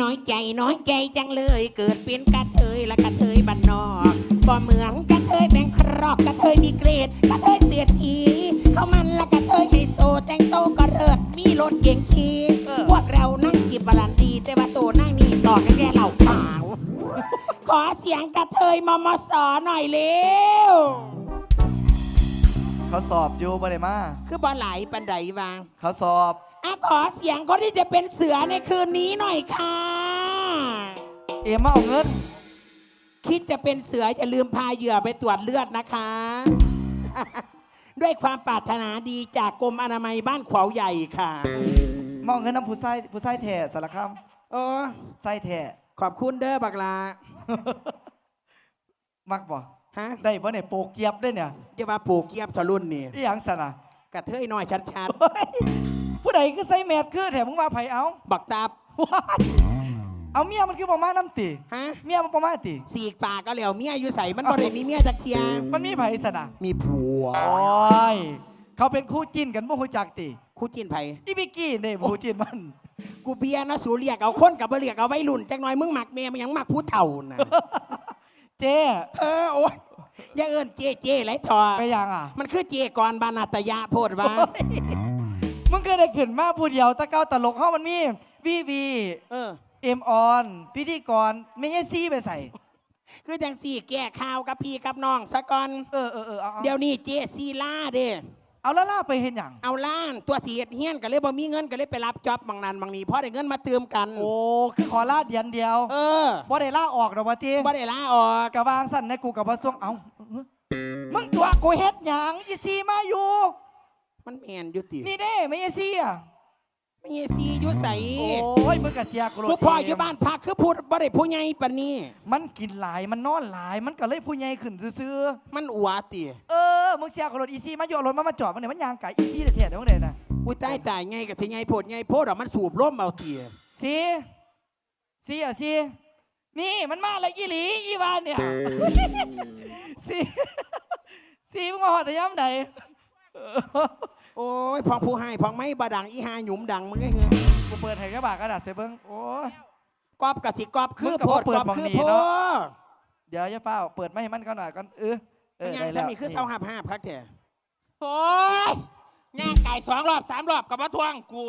น้อยใจน้อยใจจังเลย เกิดเป็นกระเทยและกระเทยบ้านนอกบ่เหมือนกระเทยแบงครอกกระเทยมีเกรดกระเทยเสียทีเขามันและกระเทยไฮโซแต่งโตวกระเริดมีรถเก่งขี่เออพวกเรานั่งกิบบาลันดี แต่ว่าโตนั่งนี่ต่อกันแค่เหล่าขาวขอเสียงกระเทยมมสหน่อยเร็วเขาสอบอยู่บ่ได้มาคือบอไหลายปันไดวางเขาสอบ อะขอเสียงคนที่จะเป็นเสือในคืนนี้หน่อยค่ะ เอ็มมาเอาเงิน คิดจะเป็นเสือจะลืมพาเหยื่อไปตรวจเลือดนะคะ ด้วยความปรารถนาดีจากกรมอนามัยบ้านขวาวใหญ่ค่ะ มาเอาเงินน้ำผู้ไส้ผู้ไส้แท้สารคามโอ้ไส้แท้ขอบคุณเด้อบักลามักบ่ฮะได้บ่เนี่ยโปกเจี๊ยบได้เนี่ยจะมาปลูกเกียบทะรุ่นนี่ อีหยังสนะกระเทยหน่อยชัดเฮ้ย ผู้ใดคือใส่แมสคือแถมมึงว่าไผเอาๆบักตับว้ายเอาเมียมันคือบ่มาน้ำติฮะเมียมันบ่มาติสีกปากก็แล้วเมียอยู่ใส่มันบ่ได้มีเมียจักเทียมันมีไผสนะมีผัวโอ้ยเขาเป็นคู่จิ้นกันบ่ฮู้จักติคู่จินไผอีบิกกี้นี่บ่ฮู้จิ้นมัน กูเบียร์นะสูเรียกเอาคนกับบ่เรียกเอาไว้รุ่นจักหน่อยมึงหมักเมียมันยังหมักผู้เฒ่านะเจ๊เออโอ้ยอย่าเอิ้นเจเจไรทอไปยังอะมันคือเจกรบานาตยะโพดว่า มึงเคยได้ขึ้นมาผู้เดียวตะเกาตลกเฮามันมีวีวีเออ เอ็มออน พิธีกรไม่ใช่ซีไปใส่ คือจังสี่แก้ข่าวกับพี่กับน้องซะก่อน เออเออเออเอาเอาเดี๋ยวนี้เจซีล่าเด้ เอาแล้วล่าไปเห็นอย่าง เอาล้านตัวสีเฮ็ดเฮียนก็เลยบ่มีเงินก็เลยไปรับจ็อบบางนั้นบางนี้พอได้เงินมาเติมกัน โอ้ คือขอลาเดียนเดียวเออบ่ได้ล่าออกดอกว่าทีบ่ได้ลาออกกะวางสั่นในกูกับว่าส่วงเอามึงตัวกูเฮ็ดหยังอีซีมาอยู่ มันแม่นอยู่ตินี่เด้ไม่ใช่ซีอะไม่ใช่ซีอยู่ใสโอ้ยมึงกะเสียกูโลดลูกพ่ออยู่บ้านพักคือพูดบ่ได้ผู้ใหญ่ปานนี้ มันกินหลายมันนอนหลาย มันก็เลยผู้ใหญ่ขึ้นซื่อมันอัวติๆเออมึงเสียกูโลดอีซีมาอยู่เอารถมามาจอดมันเนี่ยมันยางไก่อีซีแท้ๆเดี๋ยวมึงเด้น่ะอุ้ยตายตายไงกับที่ไงโพดไงโพดอะมันสูบล่มเอาเตียซีซีอะซีนี่มันมาแล้วอีหลีอีวานเนี่ยซีซีมึงมาหอดแต่ย้ำใด โอ้ยพองผู้ให้พองไม่บาดังอีหาหยุมดังมึงไงเหรอกูเปิดให้กระบะกระดาษเซเบิ้งโอ้ย กอบกับสิกอบคือมึงก็โพดบ่เปิดกอบหม้องคือนี้โพเนาดเดี๋ยวจะเฝ้าเปิดไม่ให้มันก่อนหน่อยก่อนเออเออยังได้ฉันแล้วนี่คือเศร้าหับหับพักแท้โอ้ยย่างไก่สองรอบสามรอบกับมาทวงกู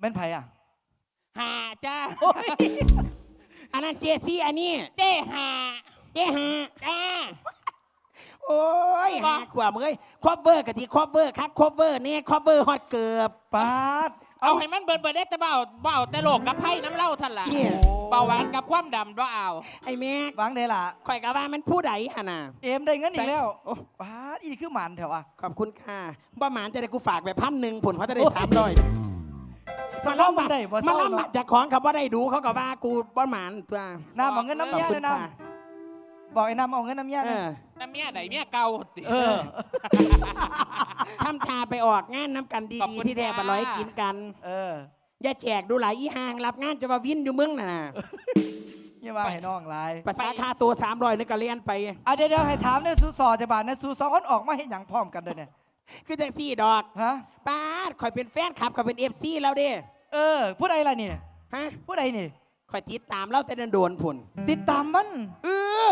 เป็นไผอะหาจ้าอันนั้นเจซี่อันนี้เจ้หาเจหาจ้า โอ้ยก็หาขวามึงเอ้ยครอบเวอร์กับที่ครอบเวอร์คักครอบเวอร์เนี่ยครอบเวอร์ฮอตเกือบปาด เอาให้มันเบิดเบิดได้แต่เบาเบาแต่โลกกับไพ่น้ำเหล้าทันละเนี่ย เบาหวานกับความดำด้วยเอาไอ้แม่วางได้ล่ะ ข่อยกะว่ามันผู้ใดฮะน่ะเอ็มได้เงินอีกแล้ว โอ้ปาดอีนี่คือหมันแถวอะขอบคุณค่ะบ่หมานจะได้กูฝากไปพันหนึ่งผลเขาจะได้สามร้อยสร้างมันได้บ่มาเศร้าล่ำเนาะบัตรจากของเขาบ่ได้ดูเขาก็ว่ากูบ่หมานตัวน้ำเอาเงินน้ำขอบยาคุด้วณยน้ค่ะำบอกไอ้น้ำเอาเงินน้ำยาเอด้วยอ น้ำเมียไหนเมียเก่าติ เออ ทำทาไปออกงานน้ำกันขอบดีคุณๆ ที่แท้ค่ะบัร้อยกินกัน เอออย่าแจกดูหลายอีห่างรับงานจะมาวินอยู่มึงน่ะนะอย่าว่าให้น้องหลายภาษาค่าตัวสามร้อยนึกก็เรียนไป อะเดี๋ยวเดี๋ยวให้ถามในสูสอจะบาทในสูสองคนออกมาเห็นอย่างพร้อมกันเลยเนี่ย คือจังสี่ดอกฮะ ป้าดข่อยเป็นแฟนคลับข่อยเป็นเอฟซีแล้วเด้เออ ผู้ใดล่ะนี่ ฮะผู้ใดนี่ ข่อยติดตามเราแต่เดินโดนผุนติดตามมัน เออ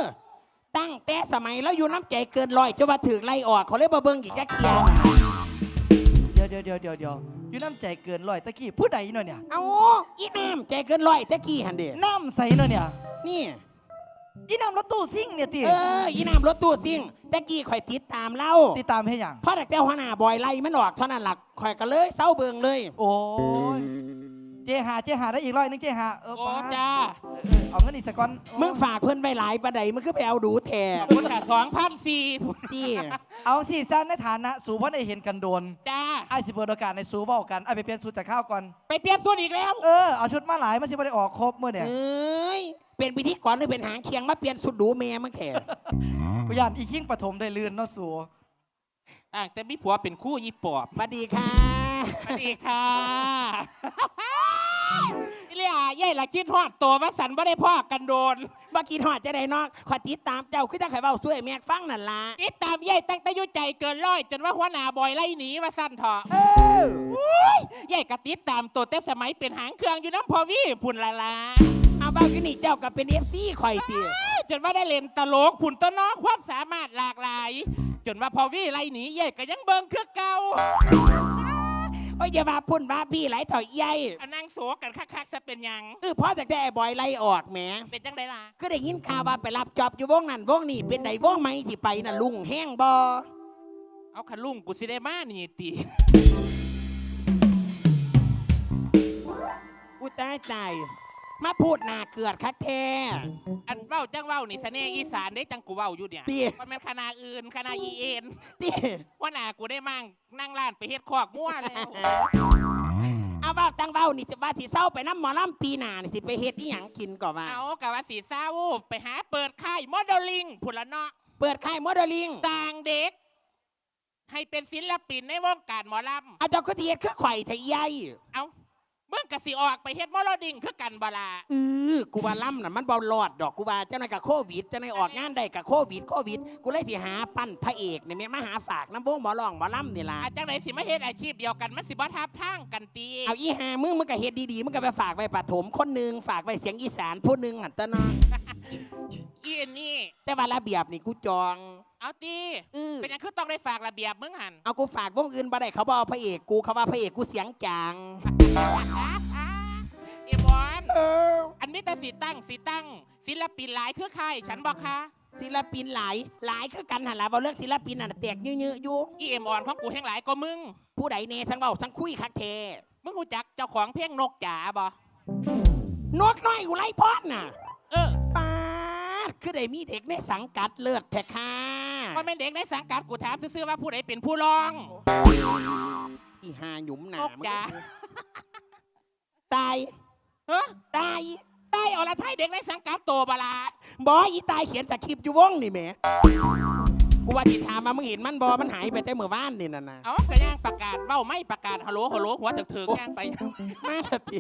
ตั้งแต่สมัยแล้วอยู่น้ำใจเกินร้อยจะว่าถือไล่ออกเขาเลยมาเบิ่งอีกจักเทียเดี๋ยวเดี๋ยวเดี๋ยวเดี๋ยวเดี๋ยวอยู่น้ำใจเกินร้อยตะกี้ผู้ใดเนาะเนี่ย เอาอีน้ำใจเกินร้อยตะกี้หันเด้น้ำใสเนาะเนี่ย นี่ อีน้ำรถตู้ซิ่งเนี่ยตีเอออีน้ำรถตู้ซิ่งตะกี้ข่อยติดตามเล่าติดตามให้หยังเพราะแต่แต่หัวหน้าบอยไล่มันออกเท่านั้นหลักข่อยก็เลยเศร้าเบิงเลย โอ้ย เจหาเจหาได้อีกร้อยหนึงเจหาเออโอ้ป้าจ้า เออเออเอาเงินอีกสักก้อนมึงฝากเพื่อนไปหลายประใดมึงก็ไปเอาดูแทนขอบคุณค่ะสองพันสี่จี้เอาสิจ้าในฐานะ สูเพราะได้เห็นกันโดนจ้า ไอ้สิเปิดโอกาสในสูเบ้ากันไอ้ไปเปลี่ยนสูตรจากข้าวก่อนไปเปลี่ยนส่วนอีกแล้วเออเอาชุดมาหลายมันสิบ่ได้ออกครบเมื่อเนี่ยเอ้ยเป็นพิธีกรหรือเป็นหางเคียงมาเปลี่ยนสุดดูเมียมึงแทนกูยานอีคิงปฐมได้เลื่อนเนาะสูอะแต่มีผัวเป็นคู่ยี่ปอบสวัสดีค่ะ สวัสดีค่ะนี่ เลยอะเย่ละคิดฮอดตัวว่าสันบ่ได้พ่อกันโดนบ่กินหอดจะได้นอกขอติดตามเจ้าคือจังไข่เว้าช่วยแม่ฟังนั่นละติดตามเย่ตั้งแต่อยุใจเกินร้อย จนว่าหัวหน้าบอยไล่หนีว่าสั้นเถอะเออเย่กะติดตามตัวแต่สมัยเป็นหางเครื่องอยู่น้ำพอวี่พุ่นละละเอาเบ้าอยู่นี่เจ้าก็เป็น FC ข่อยติจนว่าได้เล่นตลกพุ่นต้นน้องความสามารถหลากหลาย จนว่าพอวี่ไล่หนีเย่ก็ยังเบิ่งคือเก่า โอ้ยอย่ามาพุ่นว่าพี่ไหลถอยใหญ่อันนั่งโศกกันคักๆซะเป็นหยัง เออพอจากได้ไอ้บอยไล่ออกแหมเป็นจังไดล่ะก็ได้ยินข่าวว่าไปรับจอบอยู่วงนั้นวงนี้เป็นไดวงไหมที่ไปน่ะลุงแห้งบ่เอาขลุ่งกูสิได้มานี่ตีอุยตายตาย มาพูดหนาเกือดคักแท้ อันเว้าจังเว้านี่เสน่ห์อีสานได้จังกูเว้าอยู่เนี่ยติ มันเป็นคณะอื่นคณะอีเอ็นติว่าหนากูได้มั่งนั่งร้านไปเฮ็ดคอกมั่วแล้วเอาเบ้าตั้งเบ้านี่สิว่าสิเศร้าไปน้ำหมอลำปีหน้านี่สิไปเฮ็ดอีหยังกินก่อนว่า เอากะว่าสีเศร้าไปหาเปิดค่ายโมเดลลิงผุนละเนาะเปิดค่ายโมเดลลิ่งต่างเด็ก ให้เป็นศิลปินในวงการหมอลเอาเจ้าก็เทียดคือข่อยไทยใหญ่ำเอาเมื่อกะสิออกไปเฮ็ดโมเดลลิงคือกันบลาเออกูว่าล่ำน่ะมันเบาหลอดดอกกูว่าเจ้าหน้ากับโควิดเจ้าหน้าออกงานได้กับโควิดโควิด กูเลยสิหาปั้นพระเอกเนี่ยแม่มาหาฝากน้ำวงหมอลองหมอลำนี่ล่ะอาจังไหนสิมาเฮ็ดอาชีพเดียวกันมันสิบ่ทับทางกันตีเอาอีหามึงมึงก็เฮ็ดดีๆมึงก็ไปฝากไว้ปฐมคนหนึ่งฝากไว้เสียงอีสานผู้หนึ่งอะตะเนาะอีอันนี่แต่ว่าระเบียบนี่กูจองเอาตีเออเป็นหยังคือต้องได้ฝากระเบียบมึงหันเอากูฝากวงอื่นบ่ได้เขาบเอกพระเอกกูเขาว่าพระเอกกูเสียงจาง เอบอนเออ อันนี้แต่สีตั้งสีตั้ง ศิลปินหลายคือใครฉันบอกค่ะศิลปินหลายหลายคือกันหันละบ่เลือกศิลปินน่ะแตกเยอะๆอยู่อีเอ็มออนของกูแห่งหลายก็มึง ผู้ใดเนสังเว้าสังคุยคักแท้มึงรู้จักเจ้าของเพลงนกจ๋าบ่นกน้อยกูไล่พอดน่ะ เออปาดคือได้มีเด็กในสังกัดเลิศแท้ค่ะว่าเป็นเด็กในสังกัดกูถามซื่อๆว่าผู้ใดเป็นผู้ร้อง อีหาหยุมหนานกจ๋า ตายเฮ้ยตายใต้อรไทยเด็กในสังกัดโตบลาบออีตายเขียนสคริปต์อยู่วงนี่แหม่กูว่าที่ถามมามึงเห็นมันบอมันหายไปแต่เมื่อวานนี่น่ะนะเอากระย่างประกาศเบ้าไม่ประกาศฮัลโหลฮัลโหลหัวถึกถึกย่างไป มาสติ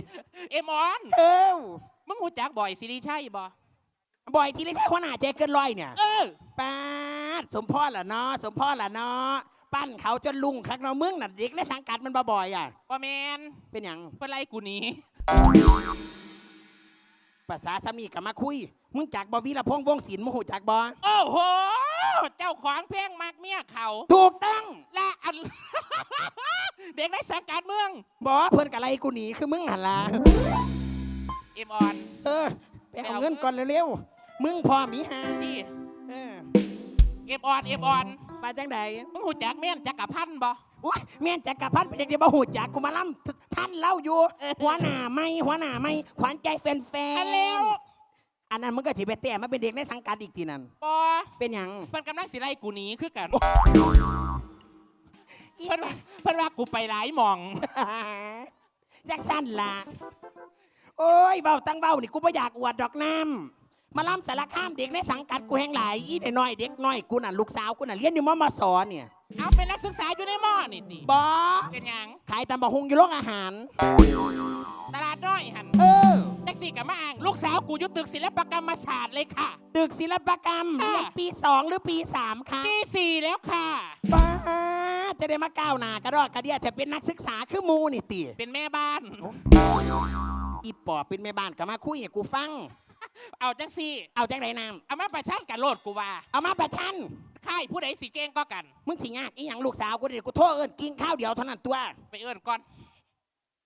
เอ็มออนเออมึงรู้จักบ่อยสิริชัยบ่บ่อยทีได้ใช่คนหน้าใจเกินร้อยเนี่ย เออปาดสมพ่อละเนาะสมพ่อละเนาะ ปั้นเขาจนลุงคักเนาะมึงน่ะเด็กในสังกัดมันบ่บ่อยอะว่าแมนเป็นหยังเพื่อไล่กูหนีภาษาสามีกับมาคุย มึงจักบอวีละพงษ์วงศิลป์มึงหูจักบอโอ้โห เจ้าของเพลงมากเมียเขาถูกต้องและอัน เด็กในสังกัดเมืองบอเพื่อนกับอะไรกูหนีคือมึงหันละเอ็มออน เออไปเอาเงินก่อนเร็วๆมึงพอมีหานี่เออเอ็มออนเอ็มออน มาจังใดมึงหูจักแม่นจักกับพันธ์บ่อุ้ยแม่นจักรพันธ์เป็นจังที่บ่หูจักกูมาล่ำท่านเล่าอยู่ หัวหน้าไม่หัวหน้าไม่ขวัญใจแฟนอันแล้วๆอันนั้นมึงก็ถือไปแต่มาเป็นเด็กในสังกัดอีกทีนั่นบอเป็นหยังเพิ่นกำลังสิไล่กูหนีคือกันเพิ่นว่าเพิ่นว่ากูไปหลายหมองจักสั้นล่ะโอ้ยเบาตั้งเบานี่กูไม่อยากอวดดอกน้ำ มาล่ำสารข้ามเด็กในสังกัดกูแห่งหลายอีเด็กน้อยเด็กน้อยกูน่ะลูกสาวกูน่ะเรียนอยู่มมสเนี่ยเอาเป็นนักศึกษาอยู่ในมอนี่ติบอเป็นหยังขายตำบะฮุงอยู่โรงอาหาร ตลาดน้อยหันเออแท็กซี่กับมาอ่างลูกสาวกูอยู่ตึกศิลปกรรมศาสตร์เลยค่ะ ตึกศิลปกรรมค่ะ เรียนปีสองหรือปีสามคะปีสี่แล้วค่ะ ป้าจะได้มาก้าวหน้ากระดอกกระเดียแต่เป็นนักศึกษาคือหมูนี่ตีเป็นแม่บ้าน อีปอบเป็นแม่บ้านก็มาคุยให้กูฟัง เอาจังซี่ เอาจังไรนามเอามาประชันกันโลดกูว่า เอามาประชันค่ายผู้ใดสีเก่งก็กัน มึงสิยากอีหยังลูกสาวกูเดี๋ยวกูโทษเอิญกินข้าวเดียวเท่านั้นตัวไปเอื้อนก่อน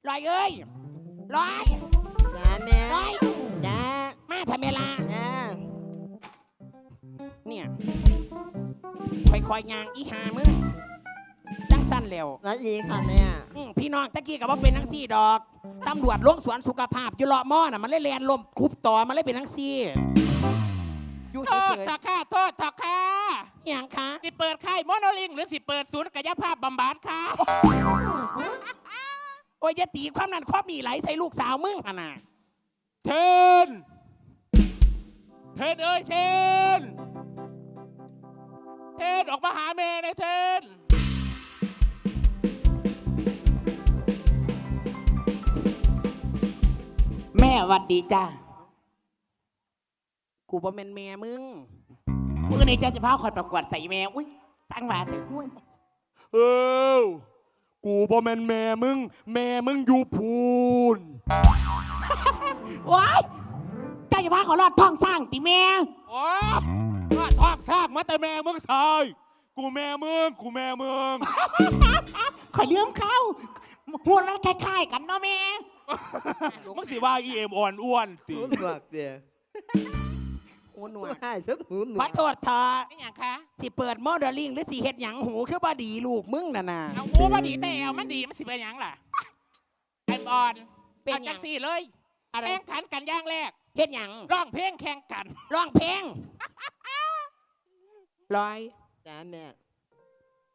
ลอยเอ้ยลอยจ้าแม่ลอยจ้ามาทำเวลาจ้าเนี่ยค่อยๆยางอีหามึง จังสั้นแล้วสวัสดีค่ะแม่ อืมพี่น้องตะกี้กับว่าเป็นนังซี่ดอก ตำรวจลงสวนสุขภาพอยู่เลาะหม้อน่ะมันเลยแลนลมคุบต่อมันเลยเป็นนังซี่อยู่โทเฉษยเถอะค่ะโทษเถอะค่ะๆอหย่างคะสิเปิดค่ายโมโนลิง หรือสิเปิดศูนย์กายภาพบำบัดค่ะโอ้ยอย่าตีความนั้นความนี่ไหลใส่ลูกสาวมึงขนาดเทนเทนเอ้ยเทนเทนออกมาหาแม่เลยเทน วัดดีจ้ากูบ่แม่นแม่มึงมือนี้เจ้าจะพาคอยประกวดใส่แม่อุ้ยสร้างมาแต่ห้วยเออกูบ่แม่นแม่มึง แม่มึงอยู่พูนว้ายเจ้าจะพาเขอรอดท้องสร้างติแม่โอ้ว่าทอบซากมาแต่แม่มึงใส่กูแม่มึง กูแม่มึง ขอยลืมเขาหัวมันคล้ายๆกันเนาะแม่ มึงสิว่าอีเอ็มอ่อนอ้วนติหูหนวกเสียหูหนวกใช่ฉันหูหนวขอกโทษเธอไม่อย่างคะสิเปิดโมเดลลิ่งหรือสิเฮ็ดหยังหูคือบ่ดีลูกมึงน่ะน่ะ เอาหูมาดีแต่เอามันดีมันสิเป็นหยังล่ะไอ้บอลเป็นอาหยัจังงสี่เลยอะไรแข่งขันกันอย่างแรกเฮ็ดหยังร้องเพลงแข่งกันร้องเพลงลอย จ้าแม่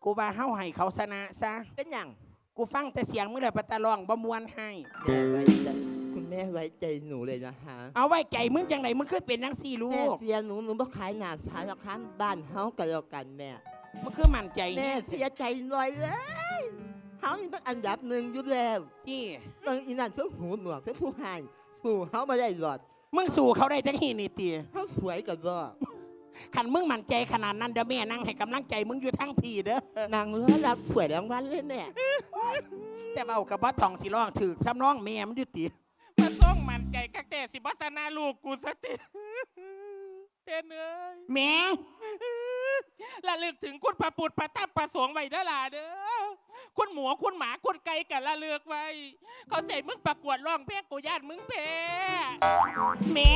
กูว่าเฮาให้เขาชนะซะเป็นหยัง กูฟังแต่เสียงมึงเลยปะตะลองบ่มวนให้แม่ไว้ใจคุณแม่ไว้ใจหนูเลยนะคะเอาไว้ใจมึงจังไหนมึงคือเป็นนังสี่ลูแม่ก เสียหนูหนูบ่ขายหนาขายราคาบ้านเฮากันแล้วกันแม่ มึงคือมั่นใจแม่เนี่ยเสียใจหน่อยเลยเฮานี่เป็นอันดับหนึ่งอยู่แล้วจี้ตอนอีนั่นเพิ่งหูหนวกเพิ่งผู้ใหายผู้เฮามาได้หลอดมึงสู่เขาได้จังหีนี่ตีเฮาสวยกับบ่ ขันมึงมั่นใจขนาดนั้นเดี๋ยวแม่นั่งให้กำลังใจมึงอยู่ทั้งพี่เด้อนางร้อยรับสวยรางวัลเลยแม่แต่เบากับบัทองสิร้องถือทำน้องแม่มันอยู่ตีมาส่งมันใจกักแต่สิบัสนาลูกกูสติเต้นเอ้ยแม่ระลึกถึงคุณพระปุตรพระทับประสงค์ไว้เด้อล่ะเด้อคุณหมูคุณหมาคุณไก่กันละเลือกไว้ เขาใส่มึงประกวดร้องเพลงกูญาติมึงแพ้แม่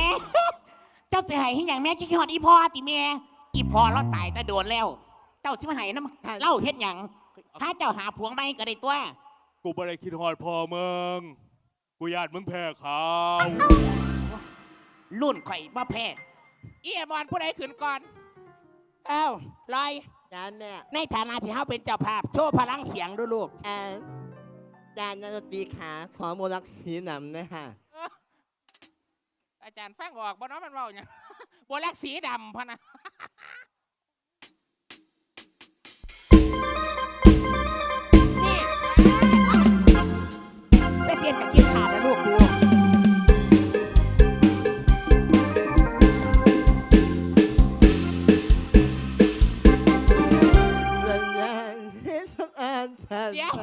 เจ้าเสียหายให้อย่างแม่คิดฮอดอีพ่อติแม่อีพ่อเราตายแต่โดนแล้ว เจ้าสิมาให้น้ำเล่าเฮ็ดหยังถ้าเจ้าหาผัวไม่ก็ได้ตัว กูบ่ได้คิดฮอดพ่อมึงกูญาติมึงแพ้เขารุ่นข่อยบ่แพ้เอียบอลผู้ใดขึ้นก่อน เอ้าลอยจ้าแม่ในฐานะที่เฮาเป็นเจ้าภาพ โชว์พลังเสียงดูลูก แอนจานนันตรีขาขอโมลักสีนำนะคะ อาจารย์ฟังออกบ่เน้องมันเว่าเนี่ยบัวแลกสีดำพะนะนี่แต่เตียนกับกินขาดนะลูกกูเรื่องงานให้สักอันผ่านเดี๋ยว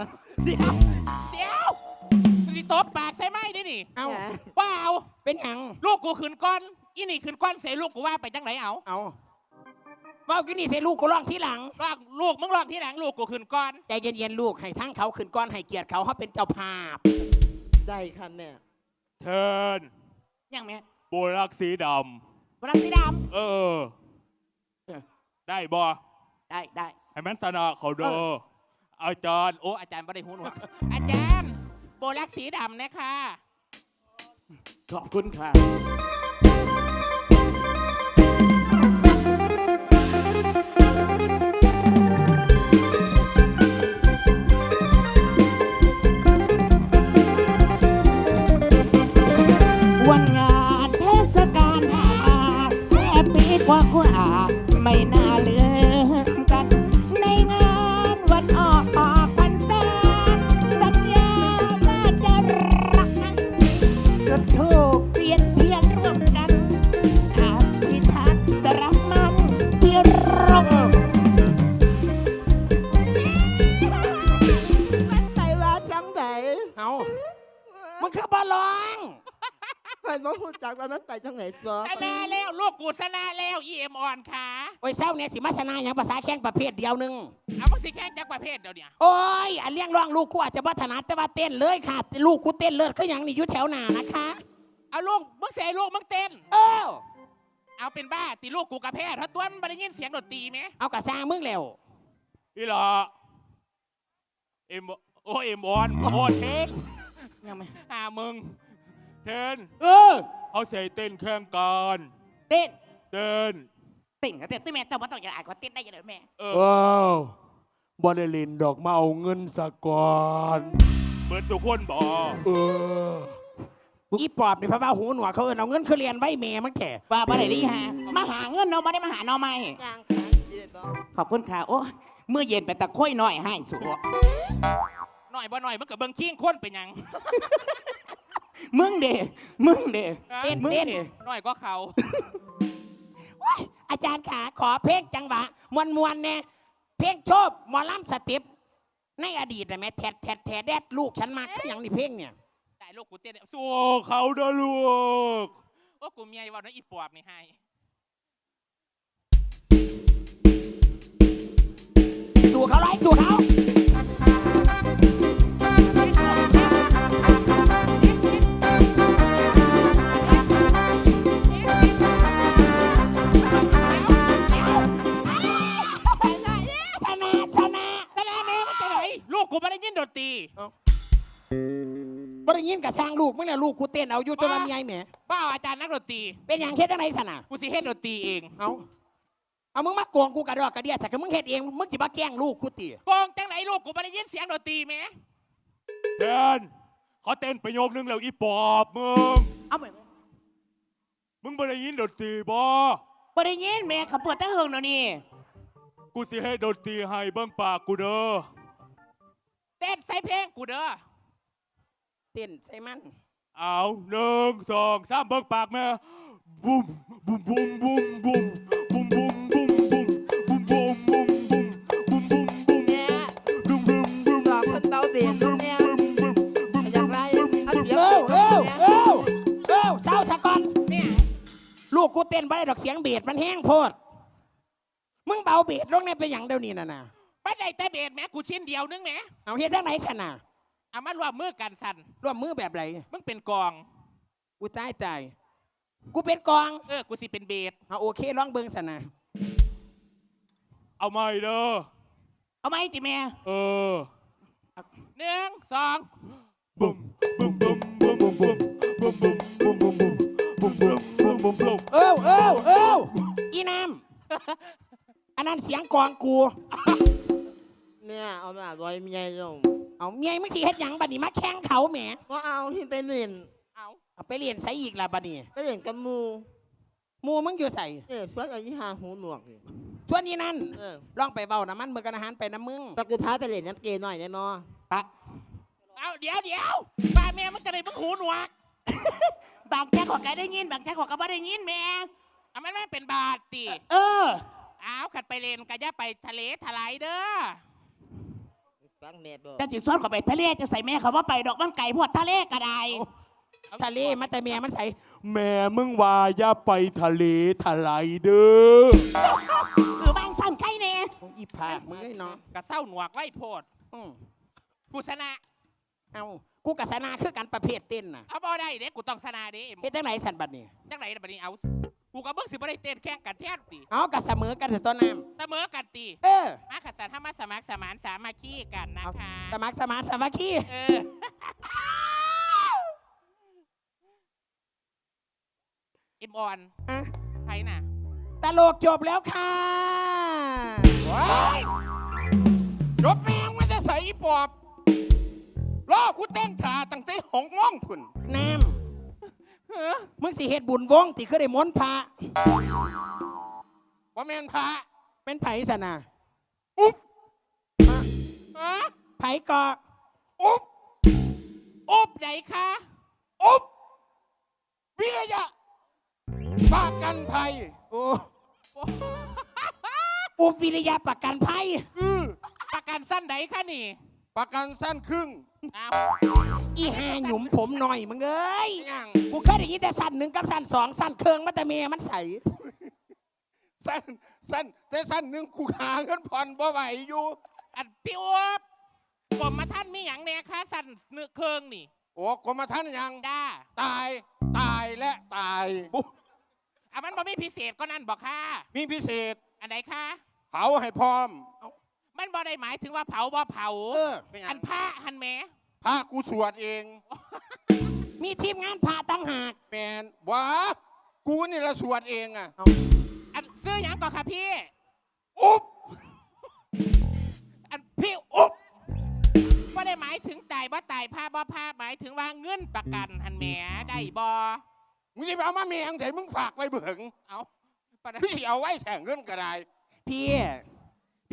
เดี๋ยวเดี๋ยวมีตบปากใส่ไม้ดินี่ เอ้าว่าเอา เป็นหยังลูกกูขึ้นก่อนอีนี่ขึ้นก่อนเสียลูกกูว่าไปจังไหนเอาเอาเว่ากินนี่ใส่ลูกกูร้องทีหลัง ลอกลูกมึงลอกที่หลังลูกกูขึ้นก่อน ใจเย็นๆลูกให้ทั้งเขาขึ้นก้อนให้เกียรติเขาเขาเป็นเจ้าภาพได้ค่ะแม่ เทินยังแม่โบรักสีดพลังสีดำเออ ได้บ่ำได้ได้ให้มันสนะเขาเด้ออาจารย์ โอ้อาจารย์ไม่ได้หูหนวกอาจารย์โบลักสีดำนะคะ ขอบคุณค่ะวันงานเทศกาลหาแค่ปีกว่าว่าไม่น่า นั้นไปจังไหนซอชนะแล้วลูกกูชนะแล้วอีเอ็มอ่อนค่ะโอ้ยเศร้าเนี่ยสิมาชนะอย่างภาษาแข่งประเภทเดียวหนึง เอามึงสิแข่งจากประเภทเดียวเนี่ยโอ้ยอันเลี้ยงร้องลูกกูอาจจะวัฒนาแต่ว่าเต้นเลยค่ะ ลูกกูเต้นเลิศก็อย่างนี้อยู่แถวหน้านะคะ เอาลูกมึงเสียลูกมึงเต้น เออ เอาเป็นบ้าตีลูกกูกระแพ้ถ้าตัวมันไม่ได้ยินเสียงดนตรีไหมเอากระซางมึงแล้วอีหละเอ็มโอเอ็มออนโอเทนยังไงอ่ามึงเทนเออ เอาใส่เต้นแข่งกันเต้นเต้นติ่งก็เต้นตุ้ยแม่แต่ว่าต้องอย่าอ่านว่าเต้นได้ยังไงแม่เออว้าวบอลลินดอกมาเอาเงินสะก่อนเบิดทุกคนบ่เอออีปอบนี่พระว่าหูหนวกเขาเอินเอาเงินคือเรียนไว้แม่มันแก่ว่าบ่ได้ดีฮะมาหาเงินเนาะไม่ได้มาหาเนาะไม่จ้างขาเย็นบอกขอบคุณค่ะโอ้เมื่อเย็นไปตะค่อยหน่อยให้สุหน่อยบ่หน่อยมันกับเบิ่งขี้งค้นเป็นหยัง มึงเด้มึงเด้เต้นมึงเต้น เด้น้อยก็เขา ว้ายอาจารย์ขาขอเพลงจังหวะมวนมวนๆเนี่ยเพลงโชบหมอลำสเติปในอดีตนะแม่แทดแทดแทดแดดลูกฉันมากอย่างนี้เพลงเนี่ยได้ลูกกูเต้นสู้โอ้เขาเด้อลูกโอ้กูเมียว่าน้อยอีปอบนี่ให้ สู่เขาไรสู่เขา ลูกมึงเนี่ยลูกกูเต้นเอาอยู่จนว่าเมียแหมบ้าอาจารย์นักดนตรีเป็นอย่างเฮ็ดจังไดสนะกูสิเฮ็ดดนตรีเองเอาเอามึงมาโกงกูกระดอกกระเดียแต่ก็มึงเฮ็ดเองมึงสิมาแกล้งลูกกูติกองจังไหนลูกกูไม่ได้ยินเสียงดนตรีไหมแดนเขาเต้นประโยคนึงแล้วอีปอบมึงเอาไปมึงบ่ได้ยินดนตรีบ่บ่ได้ยินแม่เขาเปิดแตะเฮิงเดี๋ยวนี้กูสิให้ดนตรีให้เบิ่งปากกูเด้อเต้นใส่เพลงกูเด้อ เต้นใส่มัน เอาหนึ่งสองสามเบิ่งปากแม่บุ้มบุ้มบุ้มบุ้มบุ้มบุ้มบุ้มบุ้มบุ้มบุ้มบุ้มบุ้มบุ้มบุ้มบุ้มบุ้มเนี่ยบุ้มบุ้มบุ้มหลอกคนเต้าเตียนลูกเนี่ยอยากไรเอาเปรียบเอ้าคนเอ้าเนี่ยเอ้าเอ้าเศร้าสะก่อนเนี่ยลูกกูเต้นบ่ได้ดอกเสียงเบสมันแห้งโพดมึงเบาเบสลงในเป็นอย่างเดียวนี้น่ะนะไม่ได้แต่เบสแหม่กูชิ้นเดียวนึงแหมเอาเฮ็ดจังไหนสนะ เอามารวมมือกันสันร่วมมือแบบไรมึงเป็นกอง กูตายตายกูเป็นกองเออ กูสิเป็นเบสเอาโอเคร้องเบิงสนะเอาไม่เด้อเอาไหมติแม่เออหนึ่งสองบุ้มบุ้มบุ้มบุ้มบุ้มบุ้มบุ้มบุ้มบุ้มบุ้มบุ้มบุ้มบุ้มบุ้มบุ้มบุ้มเอ้าเอ้าเอ้าอีน้ำอันนั้นเสียงกองกูเนี่ยเอามาลอยเมียลง เอาเมียมึงที่เฮ็ดหยังบัดนี้มาแข่งเขาแหมก็เอาที่ไปเล่นเอาเอาไปเรียนใส่อีกละบัดนี้ไปเล่นกับหมูหมูมึงอยู่ใส่เนี่ยเพื่อนเอายี่ห้าหูหนวกนี่ชวนนี้นั่นเออลองไปเบ้าน้ำมันมือกันอาหารไปน้ำมึงตะกูพาไปเล่นน้ำเกย์หน่อยได้มั้ยปะเอาเดี๋ยวเดี๋ยวป้าแม่มันจะได้มึงหูหนวก บางแค่ขอไกได้ยิน บางแค่ขอก็บ่ได้ยินแม่เอามันไม่เป็นบาทติเออ เอาขัดไปเลนกะย่าไปทะเลถลายเด้อ ฟังแม่บอกแต่จิซ้อนเขอไปทะเลจะใส่แม่เขาว่าไปดอกมันไก่พวกทะเลก็ได้ทะเลมาแต่เมียมันใส่แม่มึงว่าอย่าไปทะเลทลายเด้อหรือบางสั่นไก่เน่อีผากมึงไอ้เนาะกะเศร้าหนวกไว้โพดอืมกูชนะเอากูกับสนาคือกันประเภทเต้นน่ะเอาบ่ได้เด้กูต้องชนะเด้เฮ็ดจังไหนสันบัดนี้จังไหนบัดนี้เอา กูกับเบิ่งสิบ่ได้เต้นแข่งกันแท้ติเอากับเสมอกันเถอะต้นน้เสมอกันติำเออมาขัดสันถ้ามาสมัครสมานสามัคคีกันนะเอาคะสมัครสมานสามัคคีเออเอ็มออนอะใครน่ะตลกจบแล้วค่ะรถแมงมันจะใส่อีปอบล่อกูเต้นขาตั้งแต่หงม่องพุ่นน้ำ มึงสิเฮ็ดบุญวงที่เคยได้มนต์พระว่าแมนพระเป็นไผสนะอุ๊บฮะไผก็อุ๊บอุบไหนคะอุ๊บวิริยะปากกันภัยโอ้อุบวิริยะประกันภัยอือประกันสั้นไหนคะนี่ ประกันสั้นครึ่ง อ้าวอีห่าหยุมผมหน่อยมึงเอ้ย ยังกูเคยได้ยินแต่สั้นหนึ่งกับสั้นสองสั้นเครื่องมาแต่เมียมันใส่สั้นสั้นแต่สั้นหนึ่งกูหาเงินผ่อนบ่ไหวอยู่ อันพี่อุบผมมาท่านมีอย่างแน่คะสั้นเนื้อเคืองนี่โอ้กรมธรรม์ยังจ้าตายตายและตายอะมันบ่มีพิเศษก็นั่นบอกค่ะ มีพิเศษอันไหนคะเผาให้พร้อมมันบ่ ได้หมายถึงว่าเผาบ่เผาเออ เป็นหยัอังนผ้าหันแหมพากูสวดเองมีทีมงานพาตั้งหาก แมนว้ากูนี่ละสวดเองอะ อันซื้ออย่างก่อนค่ะพี่ อุ๊บอันพี่อุ๊บว่าได้หมายถึงจ่ายบ่จ่ายผ้าบ่ผ้าหมายถึงว่าเงินประกันหันแหมได้บ่มึงจะไปเอามาเมียงใส่มึงฝากไว้เบิ่งเอาปะนะพี่เอาไว้แข่งเงินก็ได้พี่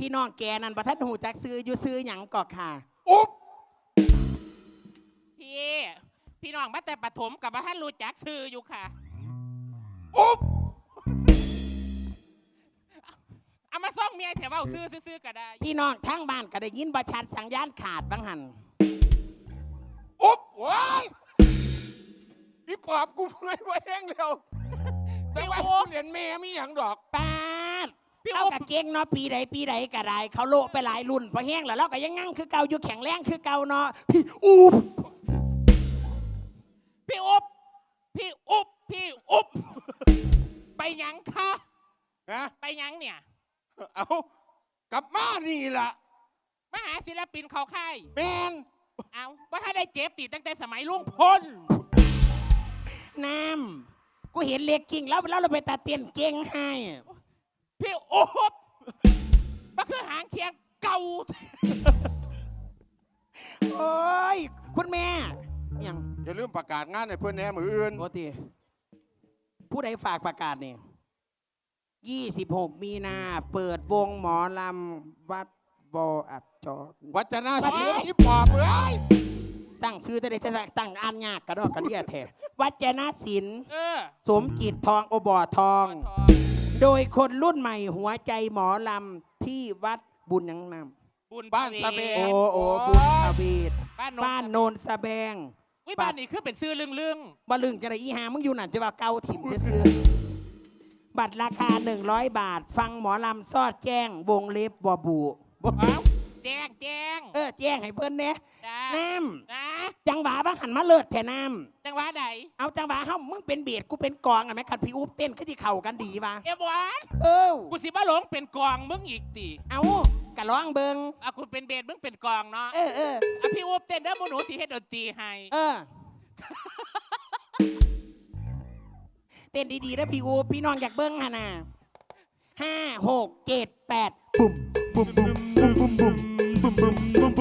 พี่น้องแกนั่นประทัดหูจักซื้ออยู่ซื้อหยังกอกค่ะ อุ๊บพี่พี่น้องมาแต่ปฐมกับมาท่านรู้จักซื้ออยู่ค่ะ อุ๊บเอามาซ่องเมียแถวเอาซื้อซื้อๆก็ได้ พี่น้องทั้งบ้านก็ได้ยินประชัดสังยานขาดบังหันอุ๊บว้ายอีปอบกูไม่ไหวแห้งแล้วแต่ว่ากูเรียนแม่มีอย่างดอกป้าด พี่เราอุ๊บกะเก่งเนาะปีใดปีใดก็ได้เขาโลกไปหลายรุ่นพอแห้งแล้วเราก็ยังงั้งคือเก่าอยู่แข็งแรงคือเก่าเนาะพี่อูบพี่อุ๊บพี่อุ๊บพี่อุ๊บไปหยังคะนะไปหยังเนี่ย เอากลับมานี่ล่ะมาหาศิลปินเขาค่ายแมนเอาว่าถ้าได้เจ็บติดตั้งแต่สมัยลุงพลน้ำกูเห็นเล็กกิ่งแล้วแล้วเราไปตาเตียนเก่งให้ พี่อุ๊บมันคือหางเคียงเก่า โอ้ย คุณแม่ยังอย่าลืมประกาศงานให้เพื่อนแหน่มืออื่น ปกติ ผู้ใดฝากประกาศเนี่ยยี่สิบหกมีนา เปิดวงหมอลำวัดบออัดจอ วัจนาศิลป์อีปอบเอ้ยตั้งชื่อแต่ได้จะตั้งอ่านยากกระดอกกระเดียแท้วัจนศิลป์เออสมจิตทองโอบอทอง โดยคนรุ่นใหม่หัวใจหมอลำที่วัดบุญยังนบุญบ้านสะเบำงโอ้โอ้บุญทวีตบ้านบ้านโนโนนสะแบงวิบ้านนี่คือเป็นซื้อเรื่องเรื่องบ่ลึงจะได้อีหามึงอยู่นั่นจะว่าเกาถิ่มจะซื้อบัตรราคา 100 บาท ฟังหมอลำซอดแจ้งวงเล็บบอบูๆเอา แจ้งแจ้งเออแจ้งให้เพิ่นเนี่ยจ้าน้นะำจังหวะบ้างหันมาเลิศแท่น้จังหวะใดำเอาจังหวะเฮ้ามึงเป็นเบียดกูเป็นกองอะแม่คันพี่อุ๊บเต้นขึ้นที่เข่ากันดีวะเอฟวานเออกูสิมาหลงเป็นกองมึงอีกตีเอากะร้องเบิงอะกูเป็นเบสมึงเป็นกองเนาะเออเอออะพี่อุ๊บเต้นเด้อหมูหนูสิเฮ็ดดนตรีให้เออ เต้นดีๆนะพี่อูพี่น้องอยากเบิ้งฮะนะห้าหกเจ็ดแปดปุ่มบุ้มบุ้ม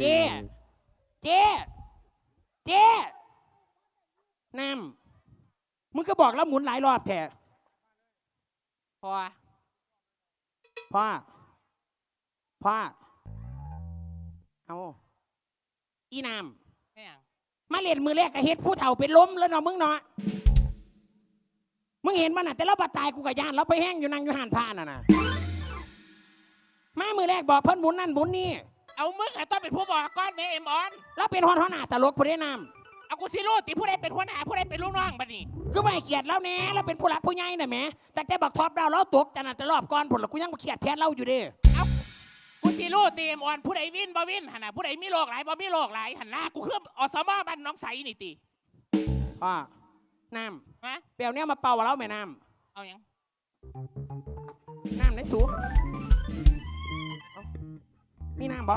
เจ๊เจ๊เจ๊น้ำมึงก็บอกแล้วหมุนหลายรอบแท้พอพ่อพ่อเอาอีน้แม่งำมาเล่นมือแรกกับเฮ็ดผู้เฒ่าเป็นล้มแล้วเนาะมึงเนาะมึงเห็นมันน่ะแต่เราบาตายกูกับยานเราไปแห้งอยู่นั่งอยู่หันผ้าน่ะนะมามือแรกบอกเพิ่นหมุนนั่นหมุนนี่ เอามึงอะต้องเป็นผู้บอกก้อนแม่เอ็มออน เราเป็นหัวหน้าตลกผู้ได้นเอากูสิรู้ติผู้ใดเป็นหัวหน้าผู้ใดเป็นลูกน้องบัดนี้ำคือไม่ให้เกียดเราแน่เราเป็นผู้หลักผู้ใหญ่น่ะแหม่แต่แต่บักท็อปดาวเราตกจันน่ะจะรอบก่อนผลละกูยังมาเขียดแทนเราอยู่เด้ เอากูสิรู้ตีเอ็มออนผู้ใดวินบ่วินหันน่ะผู้ใดมีโรคหลายบ่มีโรคหลายหันหน้ากูคืออสมบ้านน้องใสนี่ติพ่อน้ฮะำเปลวเนี้ยมาเป่าเราแม่น้เอาหยังำน้ำไหนสูเอ้า มีน้ำบ่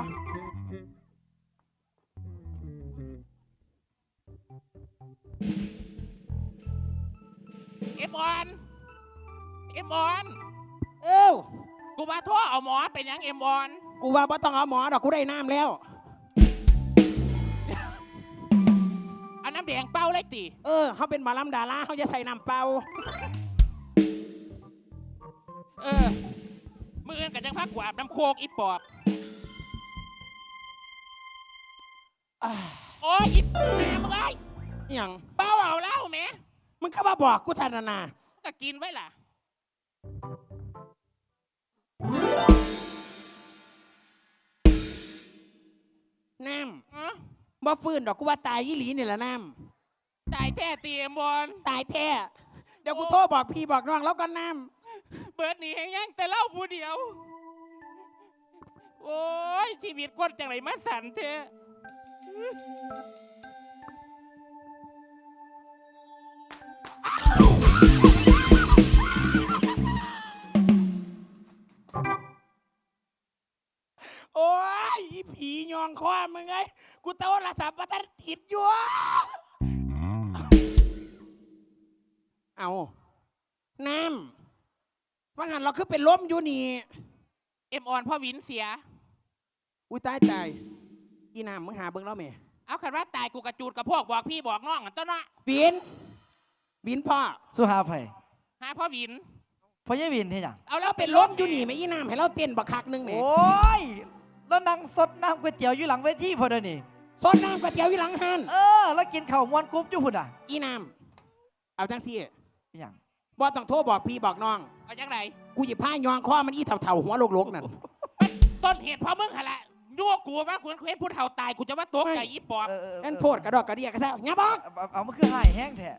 เอ็มออนเอ็มออนเอ้ากูมาโทษเอาหมอเป็นหยังเอ็มออนกูว่าบ่ต้องเอาหมอดอกกูได้น้ำแล้ว เอาน้ำแดงเป้าเลยติเออเขาเป็นหมอลำดาราเขาจะใส่น้ำเปล่าเออมืออื่นกับจังพักกวาดน้ำโคกอีปอบ โอ้ยอีแม่มึงไอ้ยอหย่างเป้าเอาเหล้าแหม่มึงก็มาบอกกูทันนะนะก็กินไว้ล่ะ น้ฮะำบ่ฟื้นดอกกูว่าตายยี่หลีนี่แหละน้ตายแท้ตีเอ็มออนำตายแท้เดี๋ยวกูโทรบอกพี่บอกน้องแล้วก็น้เบิดหนีแห้งยังแต่เล่าผู้เดียว โอ้ย ชีวิตคนจังไรมาสันเทะำ โอ้ยอีผียองคว้ามึงไง กูโทรศัพท์มตันติดอยู่เอาน้ำว่างั้นเราคือเป็นล้มอยู่นี่ เอ็มออนพ่อวินเสีย อุ้ยตายตาย อีน้ำมึงหาเบิ่งแล้วไหมเอาคันว่าตายกูกระจูดกับพวกบอกพี่บอกน้องกันต้นเนาะวินวินพ่อสุหาไผหาพ่อวินพ่อใหญ่วินเฮ็ดหยังเอาแล้เราวเป็นล้มอยู่นี่ไหมอีน้ำให้เราเต้นบักคักหนึงเนี่ยโอ้ยแล้วนั่งสดน้ำก๋วยเตี๋ยวอยู่หลังเวทีพอเดี๋ยวนี้ซดน้ำก๋วยเตี๋ยวอยู่หลังหันเออ แล้วกินข้าวมวนกรุ๊บอยู่พุ่นอะอีน้ำเอาจังซี่อหย่างบ่ต้องโทรบอกพี่บอกน้องเอาจังไรกูหยิบผ้ายองคอมันอีเถ่าๆหัวโลกๆนั่นต้นเหตุเพราะมึงหนละ ยั่วกูว่าคุณเคยพูดเท่าตายกูจะว่าตัวไก่อีปอบเออเออเออนั่นโพดกระดอกกระเดียกระแซวอย่าบอก เอาเอาเอามาคือหายแห้งแท้